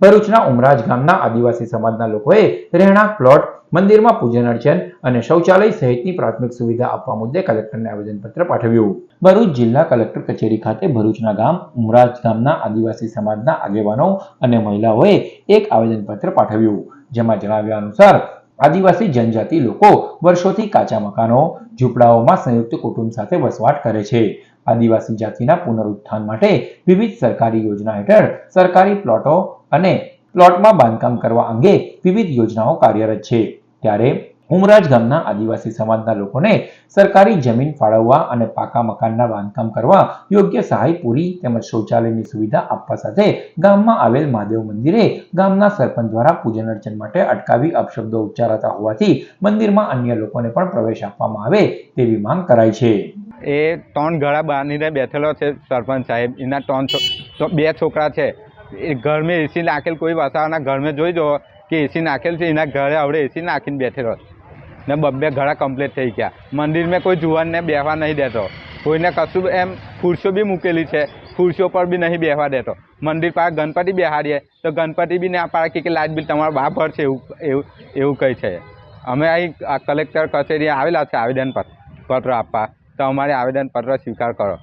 ભરૂચના ઉમરાજ ગામના આદિવાસી સમાજના લોકોએ રહેણાંક, પ્લોટ, મંદિરમાં પૂજન અર્ચન અને શૌચાલય સહિતની પ્રાથમિક સુવિધા આપવા મુદ્દે કલેક્ટરને આવેદનપત્ર પાઠવ્યું. ભરૂચ જિલ્લા કલેક્ટર કચેરી ખાતે ભરૂચના ગામ, ઉમરાજ ગામના આદિવાસી સમાજના આગેવાનો અને મહિલાઓએ એક આવેદનપત્ર પાઠવ્યું, જેમાં જણાવ્યા અનુસાર આદિવાસી જનજાતિ લોકો વર્ષોથી કાચા મકાનો, ઝૂંપડાઓમાં સંયુક્ત કુટુંબ સાથે વસવાટ કરે છે. આદિવાસી જાતિના પુનરુત્થાન માટે વિવિધ સરકારી યોજના હેઠળ સરકારી પ્લોટો અને પ્લોટમાં બાંધકામ કરવા અંગે વિવિધ યોજનાઓ કાર્યરત છે. ત્યારે ઉમરાજ ગામના આદિવાસી સમાજના લોકોને સરકારી જમીન ફાળવવા અને પાકા મકાનના બાંધકામ કરવા યોગ્ય સહાય પૂરી તેમજ શૌચાલયની સુવિધા આપવા સાથે ગામમાં આવેલ મહાદેવ મંદિરે ગામના સરપંચ દ્વારા પૂજન અર્ચન માટે અટકાવી અપશબ્દો ઉચ્ચારાતા હોવાથી મંદિરમાં અન્ય લોકોને પણ પ્રવેશ આપવામાં આવે તેવી માંગ કરાઈ છે. એ ત્રણ ગળા બાંધીને બેઠેલો છે સરપંચ સાહેબ. એના ત્રણ બે છોકરા છે. ઘર મેં એસી નાખેલ, કોઈ વસાવાના ઘર મેં જોઈ જો કે એસી નાખેલ છે, એના ઘરે આવડે એસી નાખીને બેઠેલો. ને બબ્બે ઘડા કમ્પ્લીટ થઈ ગયા. મંદિરમાં કોઈ જુવાનને બેહવા નહીં દેતો. કોઈને કશું એમ ખુરશીઓ બી મૂકેલી છે, ખુરશીઓ પર બી નહીં બેહવા દેતો. મંદિર પાસે ગણપતિ બેહાડીએ, તો ગણપતિ બી ના પાડે કે લાઇટ બિલ તમારો બાપ ભરશે એવું એવું એવું કહે છે. અમે અહીં કલેક્ટર કચેરીએ આવેલા છે આવેદન પત્ર પત્ર આપવા. તો અમારે આવેદનપત્ર સ્વીકાર કરો.